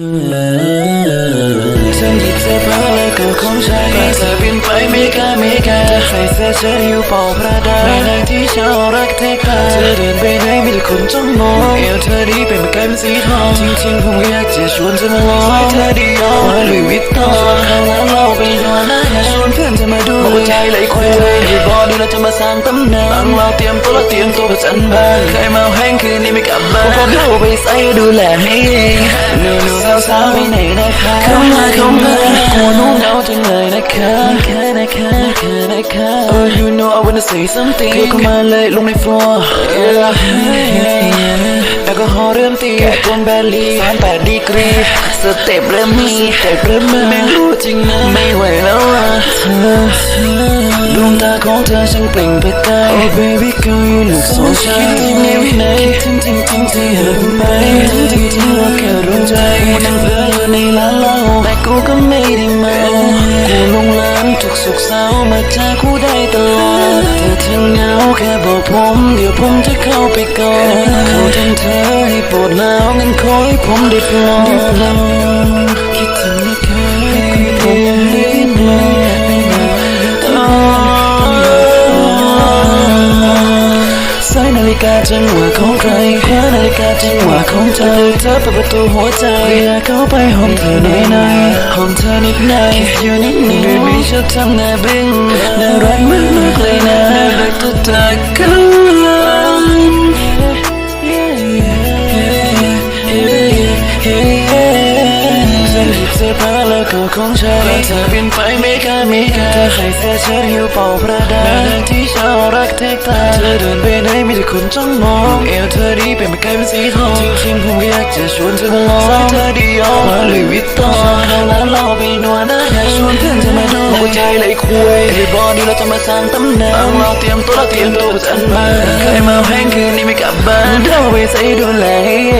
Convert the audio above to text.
ฉันหยิบเสื้อผ้าแล้วก็ของใช้ก่อนเธอบินไปไม่กล้าไม่กล้าใส่เสื้อเชิ้ตอยู่เป่าประดาในทางที่ฉันรักเทคาเธอเดินไปไหนมีแต่คนจ้องมองเอวเธอดีเป็นประกายเป็นสีทองจริงๆผมก็อยากจะชวนเธอมาลองใส่เธอดีออกมาลุยวิตตองเข้าร้านเราไปนอนนะอยากชวนเพื่อนจะมาดูหัวใจไหลคุยอยู่บอดีเราจะมาสร้างตำนานตั้งเราเตรียมตัวเราเตรียมตัวประจันบานใครมาแห้งคืนนี้ไม่กลับบ้านพวกเราไปใส่ดูแลให้ เองหนูหนูสาวๆไปไหนนะคะเข้ามาเข้ามากลัวหนูเหงาจังเลยนะคะนะคะนะคะนะคะนะคะ Oh you know I wanna say something เข้ามาเลยลงใน floor yeah. แอลกอฮอล์เริ่มตีบนแบลลี่สามแปดดีกรีสเต็ปเริ่มมีสเต็ปเริ่มมาไม่รู้จริงนะไม่ไหวแล้วอะเธอดวงตาของเธอช่างเปล่งประกาย Oh baby girl you look so shy คิดถึงในวินัยคิดถึงจริงๆที่หายไปคิดถึงจริงๆว่ ก็ไม่ได้เมากูลงล้านทุกสุขเศร้ามาเจอกูได้ตลอดเธอถึงเหงาแค่บอกผมเดี๋ยวผมจะเข้าไปก่อนเขาทำเธอให้ปวดหนาวงั้นขอให้ผมได้ปลอ กาจังหวะของใครแคว้านาฬิกาจังหวะของเธอเธอเปิดประตูหัวใจอยากเข้าไปหองเธอหน่อยหน่อยหองเธอนิดหน่อยอยู่นิดหนึ่ง baby ชอบทำหน้าบึ้งน่ารักมากมากเลยนะน่ารักตัวตากันเสื้อผ้าแล้วก็ของใช้เธอบินไปไม่กล้าม่กล้าเธอใส่เสื้อเชิ้ตอยู่เป่าประดาที่ฉัน เทคตาเธอเดินไปไหนมีแต่คนจ้องมองเอวเธอดีเป็นประกายเป็นสีทองจริงๆผมก็อยากจะชวนเธอมาลองใส่เธอดีออกมาลุยวิตตองเข้าร้านเราไปนวดนะอยากชวนเพื่อนจะมาดูหัวใจไหลคุย Everybody เราจะมาสร้างตำนานเราเตรียมตัวเราเตรียมตัวประจันบานเคยมาแห้งคืนนี้ไม่กลับบ้านเราไปใส่ดูแลให้เอง